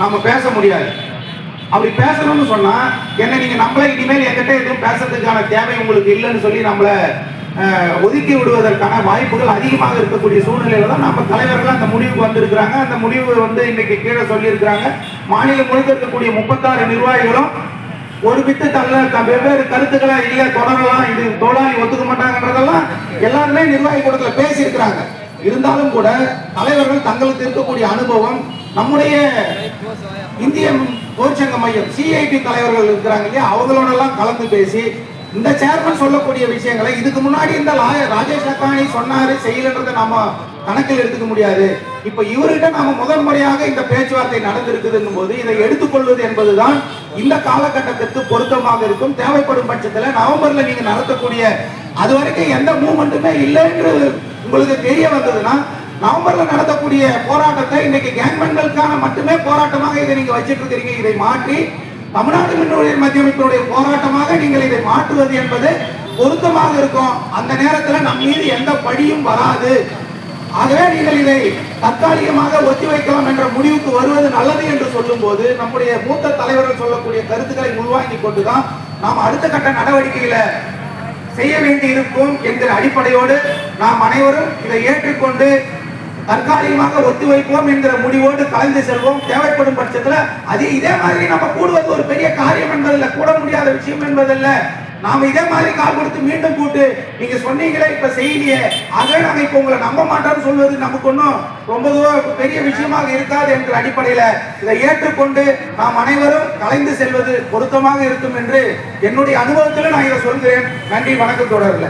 நாம பேச முடியாது. அப்படி பேசணும்னு சொன்னா என்ன நீங்க நம்மள இனிமேல் என்கிட்ட எதுவும் பேசுறதுக்கான தேவை உங்களுக்கு இல்லைன்னு சொல்லி நம்மள ஒதுக்கி விடுவதற்கான வாய்ப்புகள் அதிகமாக இருக்கக்கூடிய சூழ்நிலையில தான் நம்ம தலைவர்கள் அந்த முடிவுக்கு வந்திருக்கிறாங்க. அந்த முடிவு வந்து இன்னைக்கு கீழே சொல்லியிருக்கிறாங்க. மாநிலம் முழுக்க இருக்கக்கூடிய முப்பத்தாறு நிர்வாகிகளும் ஒரு பித்து தள்ள வெவ்வேறு கருத்துக்களை இல்ல தொடரலாம் இது தோழாளி ஒத்துக்க மாட்டாங்கன்றதெல்லாம் எல்லாருமே நிர்வாகி கூடத்துல பேசியிருக்கிறாங்க. இருந்தாலும் கூட தலைவர்கள் தங்களுக்கு இருக்கக்கூடிய அனுபவம் நம்முடைய இந்திய தொழிற்சங்க மையம் சிஐடி தலைவர்கள் இருக்கிறாங்க இல்லையா? அவங்களோட எல்லாம் கலந்து பேசி இந்த சேர்மன் சொல்லக்கூடிய விஷயங்களை இதுக்கு முன்னாடி இந்த லா- ராஜேஷ் லக்கானி சொன்னாரு செய்யலன்றதை நாம கணக்கில் எடுத்துக்க முடியாது. இப்ப இவர்கிட்ட நாம முதல் முறையாக இந்த பேச்சுவார்த்தை நடந்திருக்குதுங்கும் போது இதை எடுத்துக்கொள்வது என்பதுதான் இந்த காலகட்டத்திற்கு பொருத்தமாக இருக்கும். தேவைப்படும் பட்சத்துல நவம்பர்ல நீங்க நடத்தக்கூடிய அது வரைக்கும் எந்த மூமெண்ட்டுமே இல்லை என்று உங்களுக்கு தெரிய வந்ததுன்னா நவம்பர்ல நடத்தக்கூடிய போராட்டத்தை இன்னைக்கு கேங்மென்களுக்கான மட்டுமே போராட்டமாக இதை நீங்க வச்சிட்டு இருக்கிறீங்க இதை மாற்றி தமிழ்நாடு மின்னுடைய மத்தியமைப்பினுடைய போராட்டமாக நீங்கள் இதை மாற்றுவது என்பது பொருத்தமாக இருக்கும். அந்த நேரத்தில் நம் மீது எந்த பழியும் வராது. ஆகவே நீங்கள் இதை தற்காலிகமாக ஒத்தி வைக்கலாம் என்ற முடிவுக்கு வருவது நல்லது என்று சொல்லும்போது நம்முடைய மூத்த தலைவர்கள் சொல்லக்கூடிய கருத்துக்களை உள்வாங்கி கொண்டுதான் நாம் அடுத்த கட்ட நடவடிக்கையில செய்ய வேண்டி இருக்கும் என்கிற அடிப்படையோடு நாம் அனைவரும் இதை ஏற்றுக்கொண்டு தற்காலிகமாக ஒத்திவைப்போம் என்கிற முடிவோடு கலந்து செல்வோம். தேவைப்படும் பட்சத்துல அது இதே மாதிரி நம்ம கூடுவது ஒரு பெரிய காரியம் என்பதில்ல கூட முடியாத விஷயம் என்பதல்ல. நாம இதே மாதிரி கால் கொடுத்து மீண்டும் கூட்டு நீங்க சொன்னீங்களே இப்ப செய்திய. ஆகவே நாங்க இப்ப உங்களை நம்ப மாட்டோம்னு சொல்வது நமக்கு ஒன்றும் ரொம்ப தூரம் பெரிய விஷயமாக இருக்காது என்ற அடிப்படையில இதை ஏற்றுக்கொண்டு நாம் அனைவரும் கலைந்து செல்வது பொருத்தமாக இருக்கும் என்று என்னுடைய அனுபவத்தில் நான் இதை சொல்கிறேன். நன்றி வணக்கம் தொடரல